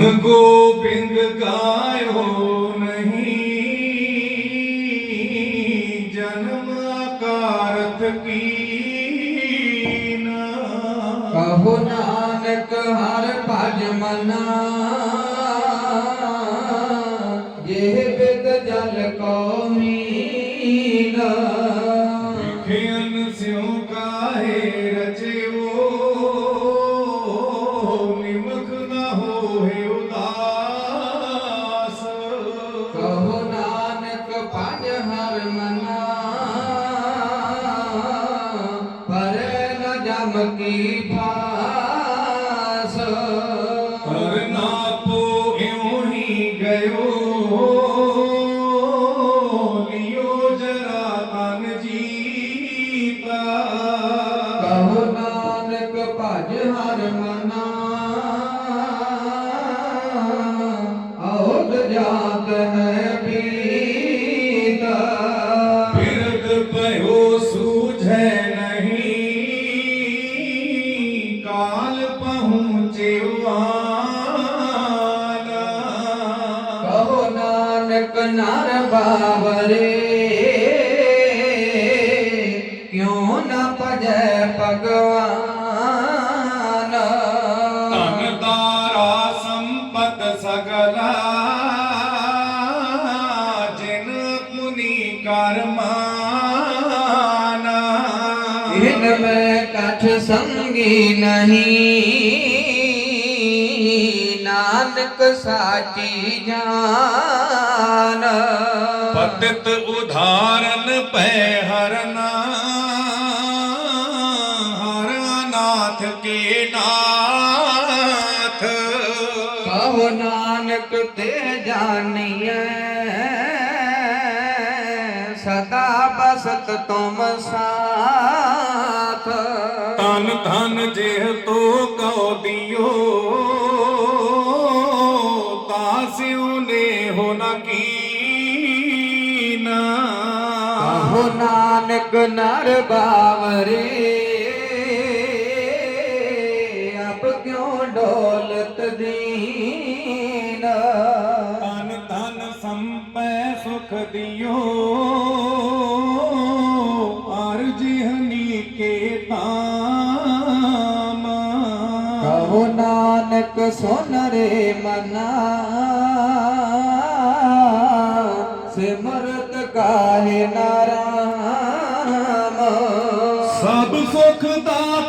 ਗੁਣ ਗੋਬਿੰਦ ਗਾਇਓ ਨਹੀਂ ਜਨਮ ਆਕਾਰਤ ਕੀਨਾ। ਕਹੋ ਨਾਨਕ ਹਰ ਭਜ ਮਨਾ ਇਹ ਬਿਦ ਜਲ ਕੋ ਮੀਨਾ। ਵਿਖਿਆਨ ਸਿਉ ਕਾਹੇ ਰਚਿਓ ਨ ਜਮ ਕੀ ਫਾਸ ਪਰ ਨਾਪੋ ਇਉ ਹੀ ਗਇਓ ਲਿਓ ਜਰਾ ਤਨ ਜੀਤਾ। ਕਹੋ ਨਾਨਕ ਭਜ ਹਰ ਮਨਾ। ਆਉਦ ਜਾਤ ਹੈ ਨਰ ਬਾਵਰੇ ਕਿਉ ਨ ਭਜੈ ਭਗਵਾਨ? ਧਨ ਦਾਰਾ ਸੰਪਤ ਸਗਲਾ ਜਿਨ ਮੁਨੀ ਕਰਮਾਨਾ। ਇਨ ਮੈਂ ਕਛ ਸੰਗੀ ਨਹੀਂ। ਨਾਨਕ ਸਾਚੀ ਜਾਨ। ਪਤਿਤ ਉਧਾਰਨ ਪੈ ਹਰਨਾ ਹਰ ਅਨਾਥ ਕੇ ਨਾਥ। ਕਹੋ ਨਾਨਕ ਤੇ ਜਾਣੀਐ ਸਦਾ ਬਸਤ ਤੁਮ ਸਾਥ। ਤਨ ਧਨ ਜਿਹ ਤੋ ਕਉ ਦਿਓ। ਤਾਸਿਉ ਨੇ ਹੋ ਨ ਕਹੋ ਨਾਨਕ ਨਰ ਬਾਵਰੇ ਅਬ ਕਿਉ ਤਨ ਧਨ ਸੰਪੈ ਸੁਖ ਦਿਓ। ਨਾਨਕ ਸੁਨ ਰੇ ਮਨਾ। ਸਿਮਰਤ ਕਾਹੇ ਨਾਰਾਮ ਸਭ ਸੁਖ ਦਾਤਾ